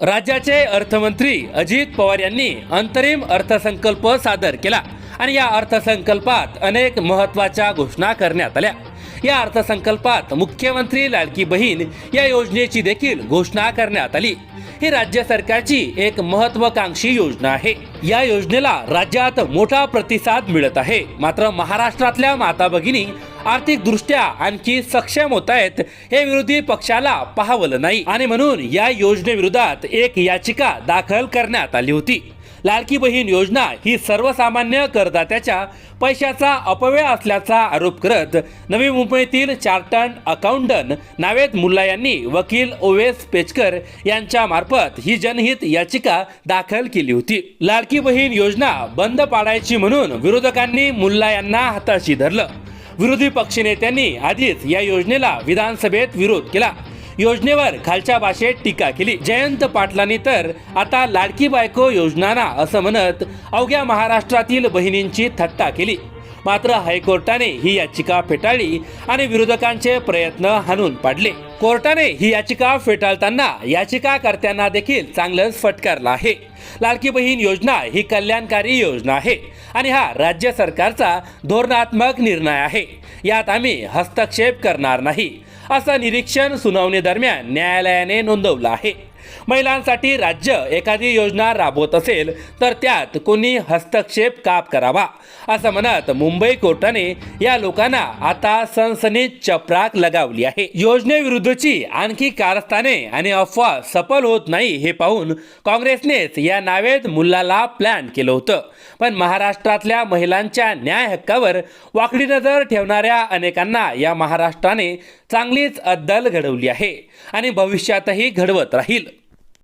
राज्याचे अर्थमंत्री अजित पवार यांनी अंतरिम अर्थसंकल्प सादर केला आणि या अर्थसंकल्पात अनेक महत्त्वाच्या घोषणा करण्यात आल्या. या अर्थसंकल्पात मुख्यमंत्री लाडकी बहीण या योजनेची देखील घोषणा करण्यात आली. ही राज्य सरकारची एक महत्वाकांक्षी योजना आहे. या योजनेला राज्यात मोठा प्रतिसाद मिळत आहे. मात्र महाराष्ट्रातल्या माता भगिनी आर्थिक दृष्ट्या आणखी सक्षम होत आहेत हे विरोधी पक्षाला पाहावलं नाही. आणि म्हणून या योजनेविरोधात एक याचिका दाखल करण्यात आली होती. लाडकी बहीण योजना ही सर्वसामान्य करदात्याच्या पैशाचा अपव्यय असल्याचा आरोप करत नवी मुंबईतील चार्टर्ड अकाउंटंट नावेद मुल्ला यांनी वकील ओवेस पेचकर यांच्या मार्फत ही जनहित याचिका दाखल केली होती. लाडकी बहीण योजना बंद पाडायची म्हणून विरोधकांनी मुल्ला यांना हाताशी धरलं. विरोधी पक्षनेत्यांनी आधीच या योजनेला विधानसभेत विरोध केला. योजनेवर खालच्या भाषेत टीका केली. जयंत पाटलांनी तर आता लाडकी बायको योजना ना असं म्हणत अवघ्या महाराष्ट्रातील बहिणींची थट्टा केली. मात्र हायकोर्टाने ही याचिका फेटाळली आणि विरोधकांचे प्रयत्न हाणून पाडले. कोर्टाने ही याचिका फेटाळताना याचिकाकर्त्यांना देखील चांगलंच फटकारलं आहे. लाडकी बहीण योजना ही कल्याणकारी योजना आहे आणि हा राज्य सरकारचा धोरणात्मक निर्णय आहे. यात आम्ही हस्तक्षेप करणार नाही. असं निरीक्षण सुनावणी दरम्यान न्यायालयाने नोंदवलं आहे. महिलांसाठी राज्य एखादी योजना राबवत असेल तर त्यात कोणी हस्तक्षेप काप करावा? असं म्हणत मुंबई कोर्टाने या लोकांना आता सनसनीत चपराक लगावली आहे. योजनेविरुद्धची आणखी कारस्थाने आणि अफवा सफल होत नाही हे पाहून काँग्रेसनेच या नावेत मुल्लाला प्लॅन केलं होतं. पण महाराष्ट्रातल्या महिलांच्या न्याय हक्कावर वाकडी नजर ठेवणाऱ्या अनेकांना या महाराष्ट्राने चांगलीच अद्दल घडवली आहे आणि भविष्यातही घडवत राहील.